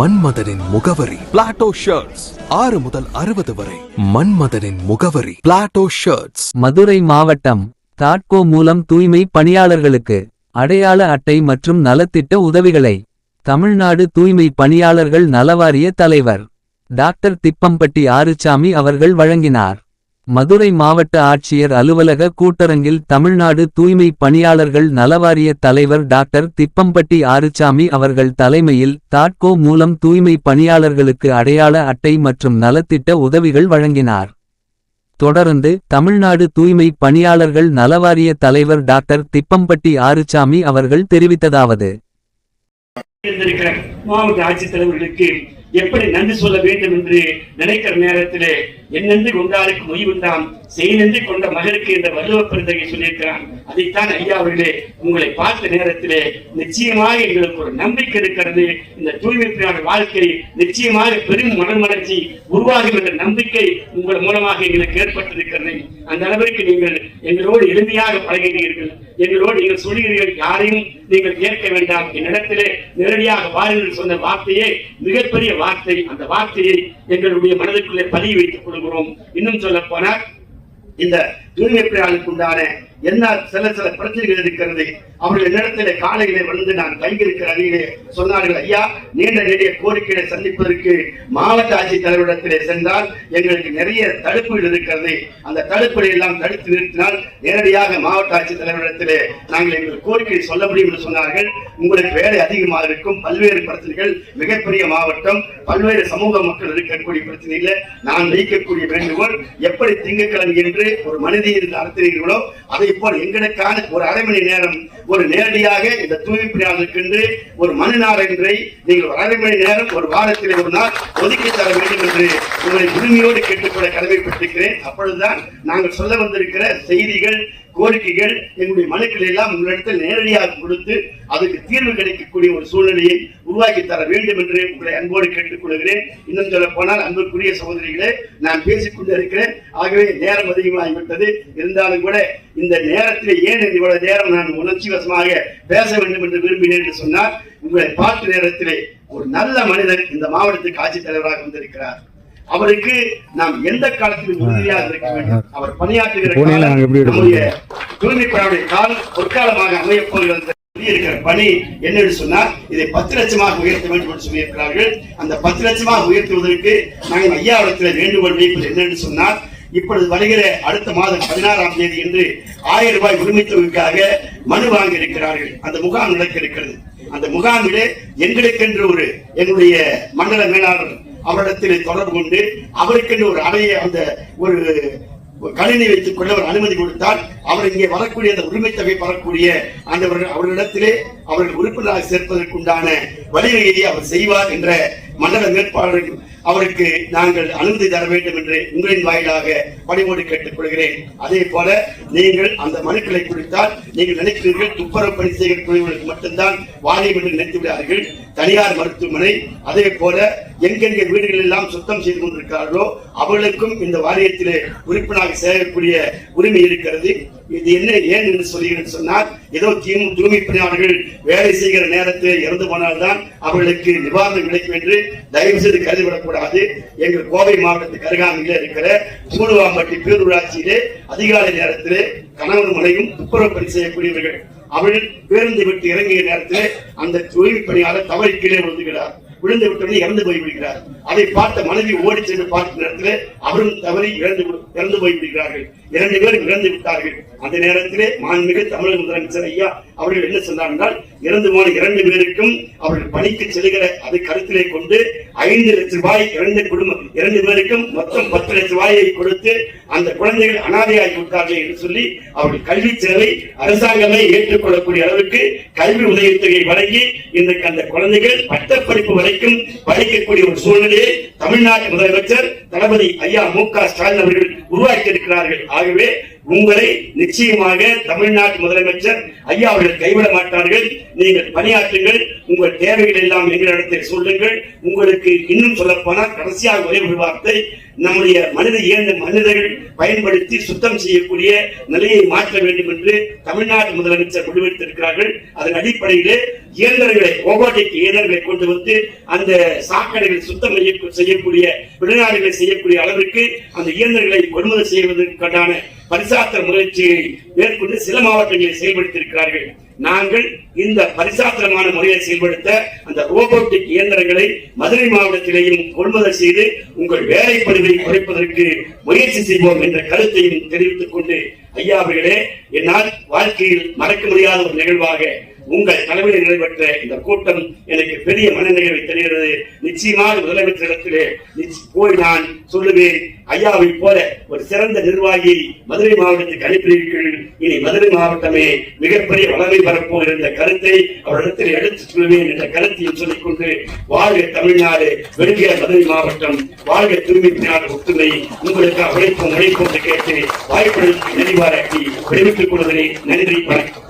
மன்மதனின் முகவரி. Plato shirts ஆறு முதல் அறுபது வரை. மன்மதனின் முகவரி. பிளாட்டோ ஷர்ட்ஸ் மதுரை மாவட்டம் தாட்கோ மூலம் தூய்மை பணியாளர்களுக்கு அடையாள அட்டை மற்றும் நலத்திட்ட உதவிகளை தமிழ்நாடு தூய்மை பணியாளர்கள் நலவாரிய தலைவர் டாக்டர் திப்பம்பட்டி ஆறுசாமி அவர்கள் வழங்கினார். மதுரை மாவட்ட ஆட்சியர் அலுவலக கூட்டரங்கில் தமிழ்நாடு தூய்மை பணியாளர்கள் நலவாரிய தலைவர் டாக்டர் திப்பம்பட்டி ஆறுச்சாமி அவர்கள் தலைமையில் தாட்கோ மூலம் தூய்மை பணியாளர்களுக்கு அடையாள அட்டை மற்றும் நலத்திட்ட உதவிகள் வழங்கினார். தொடர்ந்து தமிழ்நாடு தூய்மை பணியாளர்கள் நலவாரிய தலைவர் டாக்டர் திப்பம்பட்டி ஆறுச்சாமி அவர்கள் தெரிவித்ததாவது. மாவட்ட ஆட்சித்தலைவர்களுக்கு எப்படி நன்றி சொல்ல வேண்டும் என்று நினைக்கிற நேரத்திலே என்னென்று கொண்டாருக்கு மொய் உண்டாம் செயலென்று கொண்ட மகளுக்கு என்ற வள்ளுவ பெருந்தகை சொல்லியிருக்கிறான். அதைத்தான் ஐயா அவர்களே உங்களை பார்த்த நேரத்திலே நிச்சயமாக எங்களுக்கு ஒரு நம்பிக்கை இருக்கிறது. இந்த தூய்மை வாழ்க்கை நிச்சயமாக பெரும் மனமலர்ச்சி உருவாகும் என்ற நம்பிக்கை உங்கள் மூலமாக எங்களுக்கு ஏற்பட்டிருக்கிறது. அந்த அளவிற்கு நீங்கள் எங்களோடு எளிமையாக பழகிறீர்கள் எங்களோடு நீங்கள் சொல்கிறீர்கள் யாரையும் நீங்கள் கேட்க வேண்டாம். என்னிடத்திலே நேரடியாக வாருங்கள் சொன்ன வார்த்தையே மிகப்பெரிய வார்த்தை. அந்த வார்த்தையை எங்களுடைய மனதுக்குள்ளே பதிவு வைத்துக் கொள்கிறோம் இன்னும் சொல்ல போனால் இந்த தூய்மை பணியாளருக்கு என்ன சில சில பிரச்சனைகள் இருக்கிறது. அவர்கள் என்னிடத்திலே காலையிலே வந்து நான் தங்கியிருக்கிற அணியிலே சொன்னார்கள் ஐயா நீண்ட நெடிய கோரிக்கையை சந்திப்பதற்கு மாவட்ட ஆட்சித்தலைவரிடத்திலே சென்றால் எங்களுக்கு நிறைய தடுப்புகள் இருக்கிறது. அந்த தடுப்புகளை எல்லாம் தடுத்து நிறுத்தினால் நேரடியாக மாவட்ட ஆட்சித்தலைவரிடத்திலே நாங்கள் எங்கள் கோரிக்கையை சொல்ல முடியும் என்று சொன்னார்கள். உங்களுக்கு வேலை அதிகமாக இருக்கும். பல்வேறு பிரச்சனைகள் மிகப்பெரிய மாவட்டம் பல்வேறு சமூக மக்கள் இருக்கக்கூடிய பிரச்சனையில நான் வைக்கக்கூடிய வேண்டுகோள் எப்படி திங்கக்கிழமை என்று ஒரு மனித மனிதன் நடத்துகிறீர்களோ அதை போல் எங்களுக்கான ஒரு அரை மணி நேரம் ஒரு நேரடியாக இந்த தூய்மை ஒரு மனு நாள் என்றை நீங்கள் ஒரு அரை மணி நேரம் ஒரு வாரத்தில் ஒரு நாள் ஒதுக்கி தர வேண்டும் என்று உங்களை உரிமையோடு கேட்டுக்கொள்ள கடமைப்பட்டிருக்கிறேன். அப்பொழுதுதான் நாங்கள் சொல்ல வந்திருக்கிற செய்திகள் கோரிக்கைகள் என்னுடைய மனுக்கள் எல்லாம் உங்களிடத்தில் நேரடியாக கொடுத்து அதுக்கு தீர்வு கிடைக்கக்கூடிய ஒரு சூழ்நிலையை உருவாக்கி தர வேண்டும் என்று உங்களை அன்போடு கேட்டுக்கொள்கிறேன் இன்னும் சொல்ல போனால் அன்புக்குரிய சகோதரிகளே நான் பேசிக்கொண்டு இருக்கிறேன். ஆகவே நேரம் அதிகமாகிவிட்டது. இருந்தாலும் கூட இந்த நேரத்தில் ஏன் இவ்வளவு நேரம் நான் உணர்ச்சி வசமாக பேச வேண்டும் என்று விரும்பினேன் என்று சொன்னால் உங்களை பார்த்த நேரத்திலே ஒரு நல்ல மனிதர் இந்த மாவட்டத்துக்கு ஆட்சித் தலைவராக வந்திருக்கிறார். அவருக்கு நாம் எந்த காலத்திலும் உறுதியாக இருக்க வேண்டும். அவர் பணியாற்றுகிற? நம்முடைய பொற்காலமாக போகிறது இருக்கிற பணி என்னன்னு சொன்னால் இதை பத்து லட்சமாக உயர்த்த வேண்டும் என்று சொல்லியிருக்கிறார்கள். அந்த பத்து லட்சமாக உயர்த்துவதற்கு நாங்கள் ஐயாவிடத்தில் வேண்டுகோள் வைப்பது என்னன்னு சொன்னால் இப்பொழுது வருகிற அடுத்த மாதம் பதினாறாம் தேதி என்று ஆயிரம் ரூபாய் உரிமை தொகைக்காக மனு வாங்கி இருக்கிறார்கள் அந்த முகாம் நடக்க இருக்கிறது அந்த முகாமிலே எங்களுக்கென்று ஒரு எங்களுடைய மண்டல மேலாளர் அவரிடத்தில் தொடர்பு கொண்டு அவருக்கென்று ஒரு அறையை அந்த ஒரு கணினி வைத்துக் கொள்ள அவர் அனுமதி கொடுத்தால் அவர் இங்கே வரக்கூடிய அந்த உரிமை தொகை பெறக்கூடிய அந்த அவர்களிடத்திலே அவர்கள் உறுப்பினராக சேர்ப்பதற்குண்டான வழிவகையை அவர் செய்வார் என்ற மண்டல வேட்பாளர் அவருக்கு நாங்கள் அனுமதி தர வேண்டும் என்று உங்களின் வாயிலாக பணிவோடு கேட்டுக்கொள்கிறேன். அதே போல நீங்கள் அந்த மனுக்களை கொடுத்தால் நீங்கள் நினைக்கிறீர்கள் துப்புரவு பணி செய்கிற குழுவினருக்கு மட்டும்தான் வாரியம் என்று நினைத்து விடார்கள் தனியார் மருத்துவமனை அதே போல எங்கெங்கே வீடுகள் எல்லாம் சுத்தம் செய்து கொண்டிருக்கிறார்களோ அவர்களுக்கும் இந்த வாரியத்திலே உறுப்பினராக சேரக்கூடிய உரிமை இருக்கிறது. இது என்ன ஏன் என்று சொல்கிறேன் சொன்னால் ஏதோ தீமு தூய்மை பணியாளர்கள் வேலை செய்கிற நேரத்தில் இறந்து போனால்தான் அவர்களுக்கு நிவாரணம் கிடைக்கும் என்று தயவு செய்து கருதிவிடக்கூடாது எங்கள் கோவை மாவட்டத்துக்கு அருகாமையில் இருக்கிற சூடுவாம்பட்டி பேரூராட்சியிலே அதிகாலை நேரத்திலே கணவன் மனையும் துப்புரவு பணி செய்யக்கூடியவர்கள். அவர்கள் பேருந்து விட்டு இறங்கிய நேரத்திலே அந்த தூய்மை பணியாளர் தவறி கீழே விழுந்துகிறார். விழுந்து விட்டவுடனே இறந்து போய்விடுகிறார். அதை பார்த்த மனைவி ஓடி சென்று பார்த்த நேரத்திலே அவரும் தவறி இறந்து இறந்து போய் விடுகிறார்கள் இரண்டு பேரும் இறந்து விட்டார்கள். அந்த நேரத்திலே மாண்புமிகு தமிழக முதலமைச்சர் ஐயா அவர்கள் என்ன சொன்னார் என்றால் இறந்து போன இரண்டு பேருக்கும் அவர்கள் பணிக்கு செல்கிற அது கருத்திலே கொண்டு ஐந்து லட்சம் ரூபாய் இரண்டு குடும்பம் இரண்டு பேருக்கும் மொத்தம் பத்து லட்சம் ரூபாயை கொடுத்து அந்த குழந்தைகள் அனாதையாகி விட்டார்கள் என்று சொல்லி அவர்கள் கல்வி செலவை அரசாங்கமே ஏற்றுக்கொள்ளக்கூடிய அளவுக்கு கல்வி உதவித்தொகை வழங்கி இன்றைக்கு அந்த குழந்தைகள் பட்டப்படிப்பு வரைக்கும் படிக்கக்கூடிய ஒரு சூழ்நிலையை தமிழ்நாட்டு முதலமைச்சர் தளபதி ஐயா மு க ஸ்டாலின் அவர்கள் உருவாக்கி இருக்கிறார்கள் ஆகவே உங்களை நிச்சயமாக தமிழ்நாட்டு முதலமைச்சர் ஐயா அவர்கள் கைவிட மாட்டார்கள். நீங்கள் பணியாற்றுங்கள். உங்கள் தேவைகள் எல்லாம் எங்களிடத்தில் சொல்லுங்கள். உங்களுக்கு இன்னும் சொல்லப்போனால் கடைசியாக ஒரே ஒரு வார்த்தை நம்முடைய மனித இயந்திர மனிதர்கள் பயன்படுத்தி சுத்தம் செய்யக்கூடிய நிலையை மாற்ற வேண்டும் என்று தமிழ்நாட்டு முதலமைச்சர் முடிவெடுத்திருக்கிறார்கள். அதன் அடிப்படையிலே இயந்திரங்களை ரோபோட்டிக் இயந்திரங்களை கொண்டு வந்து அந்த சாக்கடைகளை சுத்தம் செய்யக்கூடிய வெளிநாடுகளை செய்யக்கூடிய அளவிற்கு அந்த இயந்திரங்களை கொள்முதல் செய்வதற்கான பரிசாத்திர முயற்சியை மேற்கொண்டு சில மாவட்டங்களில் செயல்படுத்தியிருக்கிறார்கள். நாங்கள் இந்த பரிசாத்திரமான முறையை செயல்படுத்த அந்த ரோபோட்டிக் இயந்திரங்களை மதுரை மாவட்டத்திலேயும் கொள்முதல் செய்து உங்கள் வேலைப்படுவை குறைப்பதற்கு முயற்சி செய்வோம் என்ற கருத்தையும் தெரிவித்துக் கொண்டு ஐயா அவர்களே என்னால் வாழ்க்கையில் மறக்க முடியாத ஒரு நிகழ்வாக உங்கள் தலைமையில் நடைபெற்ற இந்த கூட்டம் எனக்கு பெரிய மனநிகழ்வை தெரிகிறது. நிச்சயமாக முதலமைச்சரிடத்திலே நிச்ச- போய் நான் சொல்லுவேன். ஐயாவை போல ஒரு சிறந்த நிர்வாகி மதுரை மாவட்டத்துக்கு அனுப்பினீர்கள் இனி மதுரை மாவட்டமே மிகப்பெரிய வளமை பரப்போம் என்ற கருத்தை அவரிடத்தில் எடுத்து சொல்லுவேன் என்ற கருத்தையும் சொல்லிக்கொண்டு வாழ்க தமிழ்நாடு வெளிய மதுரை மாவட்டம் வாழ்க திரும்பினார் ஒற்றுமை. உங்களுக்கு உழைப்போம் உழைப்போம் என்று கேட்டு வாய்ப்புகளுக்கு நெறிவாராக்கி விடுவித்துக் கொள்வதை நன்றி வணக்கம்.